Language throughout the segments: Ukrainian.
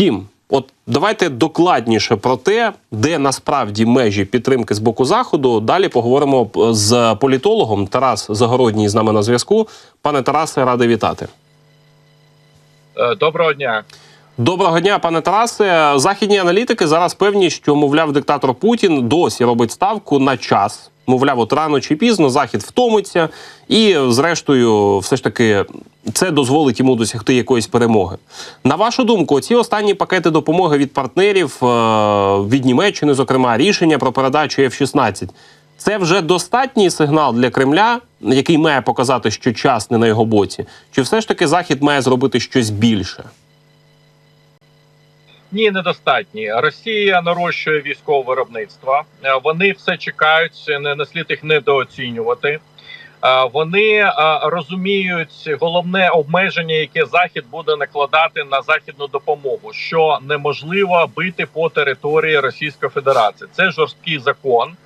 Втім, от давайте докладніше про те, де насправді межі підтримки з боку заходу. Далі поговоримо з політологом Тарас Загородній з нами на зв'язку. Пане Тарасе, радий вітати. Е, Доброго дня. Доброго дня, пане Тарасе. Західні аналітики зараз певні, що мовляв диктатор Путін досі робить ставку на час. Мовляв, от рано чи пізно захід втомиться, і зрештою, все ж таки, це дозволить йому досягти якоїсь перемоги. На вашу думку, ці останні пакети допомоги від партнерів е, від Німеччини, зокрема, рішення про передачу F-16, це вже достатній сигнал для Кремля, який має показати, що час не на його боці, чи все ж таки захід має зробити щось більше? Ні, недостатні. Росія нарощує військове виробництво. Е, Вони все чекають, не не слід їх недооцінювати. Е, Вони е, розуміють головне обмеження, яке захід буде накладати на західну допомогу, що неможливо бити по території Російської Федерації. Це жорсткий закон.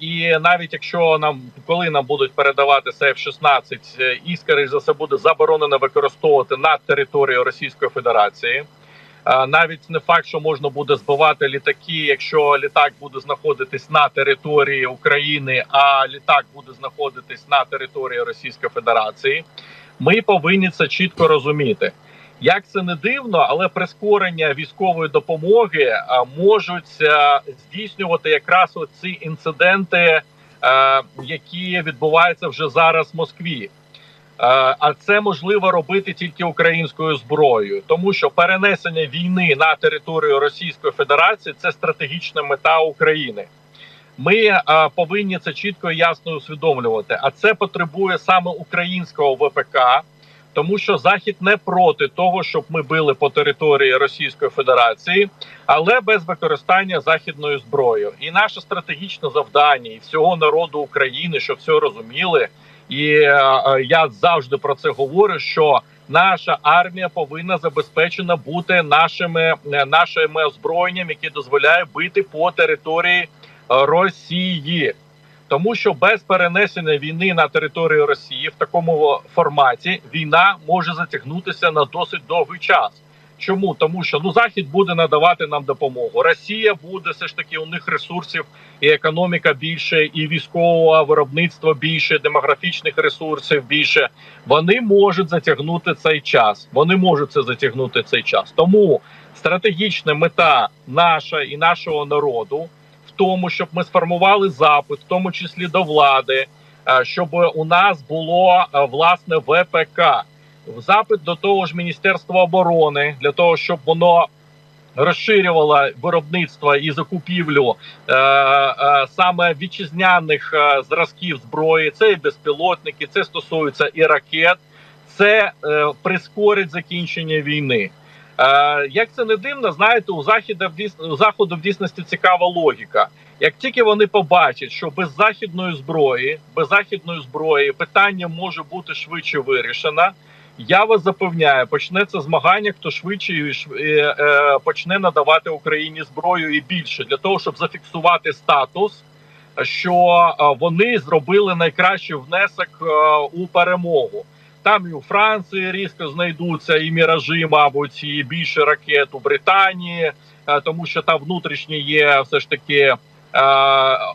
І навіть якщо нам коли нам будуть передавати F-16, е, і скоріш за все буде заборонено використовувати на території Російської Федерації. Е, Навіть не факт, що можна буде збивати літаки, якщо літак буде знаходитись на території України, а літак буде знаходитись на території Російської Федерації. Ми повинні це чітко розуміти. Як це не дивно, але прискорення військової допомоги е, можуть е, здійснювати якраз ці інциденти, які відбуваються вже зараз в Москві. Е, А це можливо робити тільки українською зброєю, тому що перенесення війни на територію Російської Федерації це стратегічна мета України. Ми е, повинні це чітко і ясно усвідомлювати. А це потребує саме українського ВПК, тому що Захід не проти того, щоб ми били по території Російської Федерації, але без використання західною зброєю. І наше стратегічне завдання і всього народу України, щоб все розуміли. І е, я завжди про це говорю. Що наша армія повинна забезпечена бути нашими е, нашими озброєнням, які дозволяє бити по території е, Росії. Тому що без перенесення війни на територію Росії в такому форматі війна може затягнутися на досить довгий час. Чому тому, що ну захід буде надавати нам допомогу? Росія буде все ж таки у них ресурсів і економіка більше, і військового виробництва більше, демографічних ресурсів більше. Вони можуть затягнути цей час. Вони можуть це затягнути цей час. Тому стратегічна мета наша і нашого народу в тому, щоб ми сформували запит, в тому числі до влади, е, щоб у нас було е, власне ВПК. Запит до того ж Міністерства оборони для того, щоб воно розширювало виробництво і закупівлю е, е, саме вітчизняних е, зразків зброї. Це і безпілотники, це стосується і ракет. Це е, прискорить закінчення війни. Е, як це не дивно, знаєте, у заходу в заходу в дійсності цікава логіка. Як тільки вони побачать, що без західної зброї, без західної зброї питання може бути швидше вирішено. Я вас запевняю, почнеться змагання, хто швидше і е, е, почне надавати Україні зброю і більше для того, щоб зафіксувати статус, що е, вони зробили найкращий внесок е, у перемогу. Там і у Франції різко знайдуться і міражі, мабуть, і більше ракет у Британії, е, тому що там внутрішні є все ж таки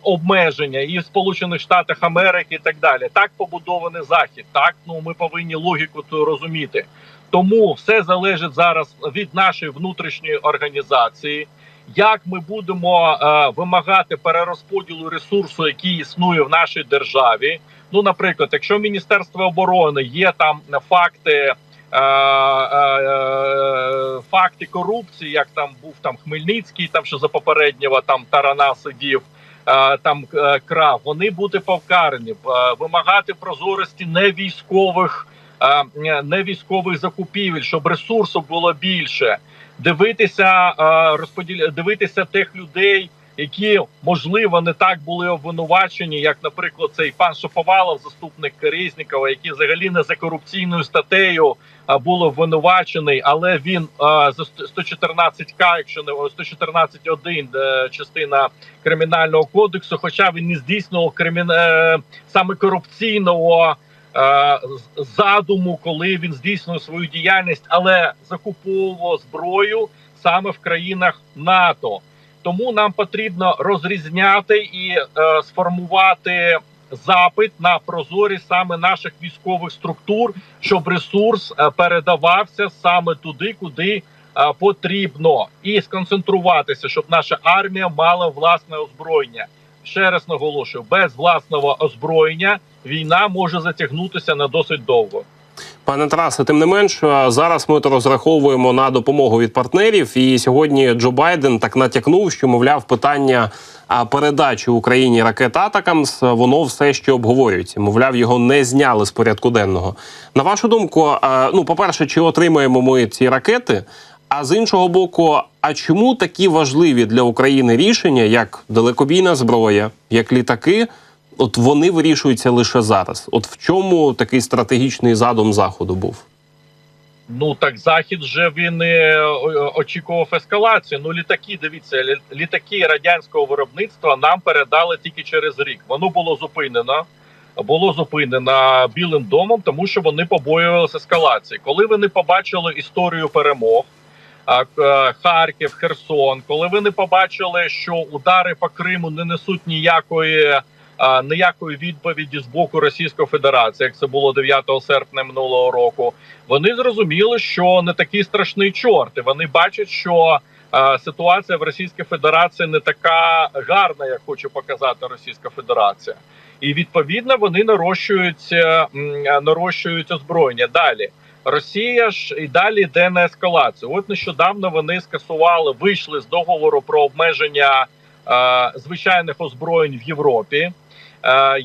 обмеження і в Сполучених Штатах Америки, і так далі. Так побудований захід. Так ну ми повинні логіку ту розуміти. Тому все залежить зараз від нашої внутрішньої організації. Як ми будемо е, вимагати перерозподілу ресурсу, який існує в нашій державі? Ну, наприклад, якщо Міністерство оборони є там факти. Е, е, е, Факти корупції, як там був там Хмельницький, там що за попереднього там Тарана сидів, там крав, вони будуть повкарані, вимагати прозорості не військових, не військових закупівель, щоб ресурсу було більше, дивитися, розподіл... дивитися тих людей, які можливо не так були обвинувачені, як, наприклад, цей пан Шаповалов, заступник Резнікова, який взагалі не за корупційною статтею був обвинувачений, але він за 114к, якщо не 114.1, де частина кримінального кодексу, хоча він не здійснював кримін... е, саме корупційного. е, задуму, коли він здійснив свою діяльність, але закуповував зброю саме в країнах НАТО. Тому нам потрібно розрізняти і е, сформувати запит на прозорість саме наших військових структур, щоб ресурс е, передавався саме туди, куди е, потрібно, і сконцентруватися, щоб наша армія мала власне озброєння. Ще раз наголошую: без власного озброєння війна може затягнутися на досить довго. Пане Тарасе, тим не менш, зараз ми то розраховуємо на допомогу від партнерів. І сьогодні Джо Байден так натякнув, що мовляв питання передачі Україні ракет Атакамс воно все ще обговорюється. Мовляв, його не зняли з порядку денного. На вашу думку, ну по перше, чи отримаємо ми ці ракети? А з іншого боку, а чому такі важливі для України рішення, як далекобійна зброя, як літаки? От вони вирішуються лише зараз. От в чому такий стратегічний задум заходу був? Ну так захід же він е, очікував ескалацію. Ну літаки, дивіться, лі- літаки радянського виробництва нам передали тільки через рік. Воно було зупинено. Було зупинено білим домом, тому що вони побоювалися ескалації. Коли вони побачили історію перемог, е, Харків, Херсон, коли вони побачили, що удари по Криму не несуть ніякої. Ніякої відповіді з боку Російської Федерації, як це було 9 серпня минулого року, вони зрозуміли, що не такий страшний чорт. І вони бачать, що ситуація в Російській Федерації не така гарна, як хоче показати Російська Федерація, і відповідно вони нарощують, е, е, нарощують озброєння. Далі Росія ж і далі йде на ескалацію. От нещодавно вони скасували, вийшли з договору про обмеження е, звичайних озброєнь в Європі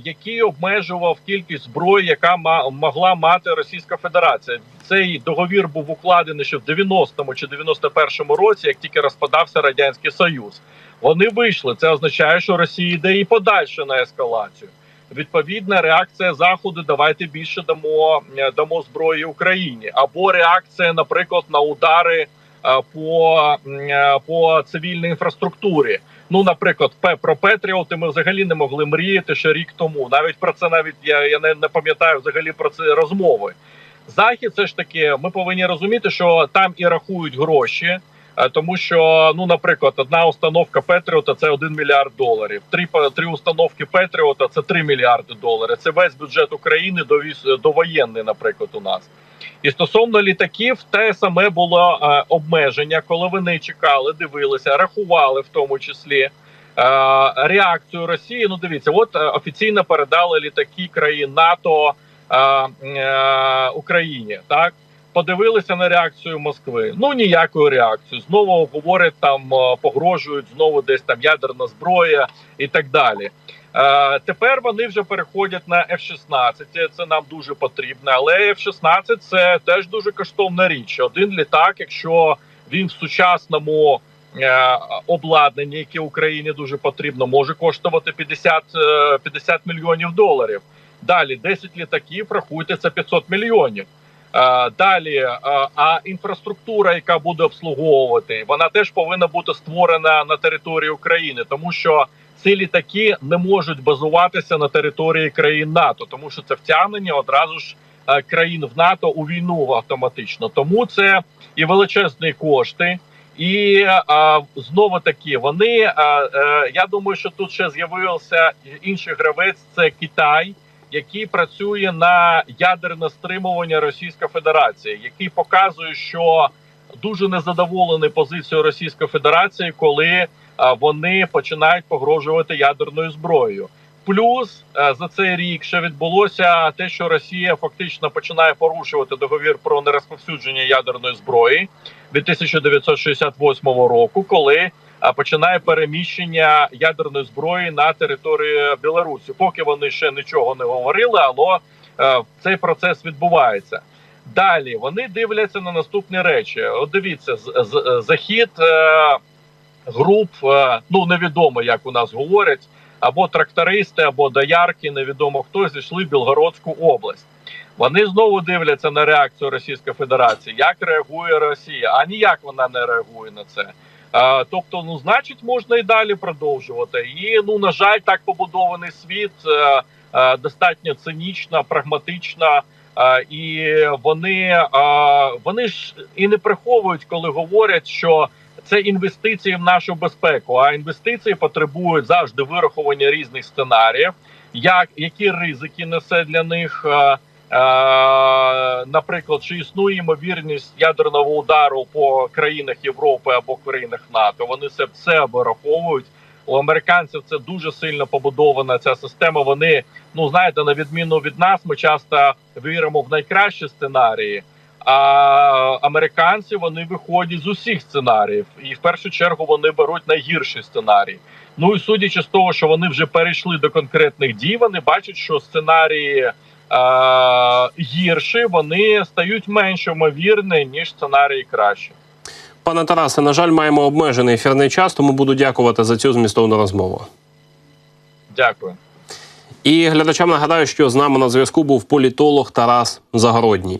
який обмежував кількість зброї, яка могла мати Російська Федерація. Цей договір був укладений ще в 90-му чи 91-му році, як тільки розпадався радянський союз. Вони вийшли. Це означає, що Росія йде і подальше на ескалацію. Відповідна реакція заходу. Давайте більше дамо е, дамо зброї Україні, або реакція, наприклад, на удари е, по, е, по цивільній інфраструктурі. Ну, наприклад, про Петріоти ми взагалі не могли мріяти ще рік тому. Навіть про це навіть я, я не, не пам'ятаю взагалі про це розмови. Захід, це ж таки, ми повинні розуміти, що там і рахують гроші, е, тому що, ну, наприклад, одна установка Петріота це 1 мільярд доларів. Три три установки Петріота це 3 мільярди доларів. Це весь бюджет України до військ- довоєнний, наприклад, у нас. І стосовно літаків, те саме було е, обмеження, коли вони чекали, дивилися, рахували в тому числі е, реакцію Росії. Ну, дивіться, от е, офіційно передали літаки країн НАТО е, е, Україні. Так подивилися на реакцію Москви. Ну ніякої реакції. Знову говорять там, е, погрожують знову десь там ядерна зброя і так далі. Е, тепер вони вже переходять на F-16, Це нам дуже потрібно. Але F-16 це теж дуже коштовна річ. Один літак, якщо він в сучасному е, обладнанні, яке Україні дуже потрібно, може коштувати 50, е, 50 мільйонів доларів. Далі 10 літаків, рахуйте, це 500 мільйонів. Е, Далі, е, а інфраструктура, яка буде обслуговувати, вона теж повинна бути створена на території України, тому що ці літаки не можуть базуватися на території країн НАТО, тому що це втягнення одразу ж е, країн в НАТО у війну автоматично. Тому це і величезні кошти. І а, знову таки вони. А, е, я думаю, що тут ще з'явився інший гравець. Це Китай, який працює на ядерне стримування Російської Федерації, який показує, що дуже незадоволений позицією Російської Федерації, коли а, вони починають погрожувати ядерною зброєю. Плюс е, за цей рік ще відбулося те, що Росія фактично починає порушувати договір про нерозповсюдження ядерної зброї від 1968 року, коли е, починає переміщення ядерної зброї на територію Білорусі. Поки вони ще нічого не говорили, але е, цей процес відбувається. Далі вони дивляться на наступні речі. От дивіться, з- захід е, груп, е, ну невідомо, як у нас говорять, або трактористи, або доярки, невідомо хто зійшли в Білгородську область. Вони знову дивляться на реакцію Російської Федерації, як реагує Росія, а ніяк вона не реагує на це. Е, тобто, ну значить, можна і далі продовжувати. І ну на жаль, так побудований світ. Е, достатньо цинічна, прагматична. І вони, вони ж і не приховують, коли говорять, що це інвестиції в нашу безпеку. А інвестиції потребують завжди вирахування різних сценаріїв, як які ризики несе для них. е, е, Наприклад, чи існує ймовірність ядерного удару по країнах Європи або країнах НАТО? Вони це все вираховують. У американців це дуже сильно побудована ця система. Вони ну знаєте, на відміну від нас, ми часто віримо в найкращі сценарії. А американці вони виходять з усіх сценаріїв, і в першу чергу вони беруть найгірший сценарій. Ну і судячи з того, що вони вже перейшли до конкретних дій, вони бачать, що сценарії е, гірші, вони стають менш ймовірні, ніж сценарії кращі. Пане Тарасе, на жаль, маємо обмежений ефірний час, тому буду дякувати за цю змістовну розмову. Дякую. І глядачам нагадаю, що з нами на зв'язку був політолог Тарас Загородній.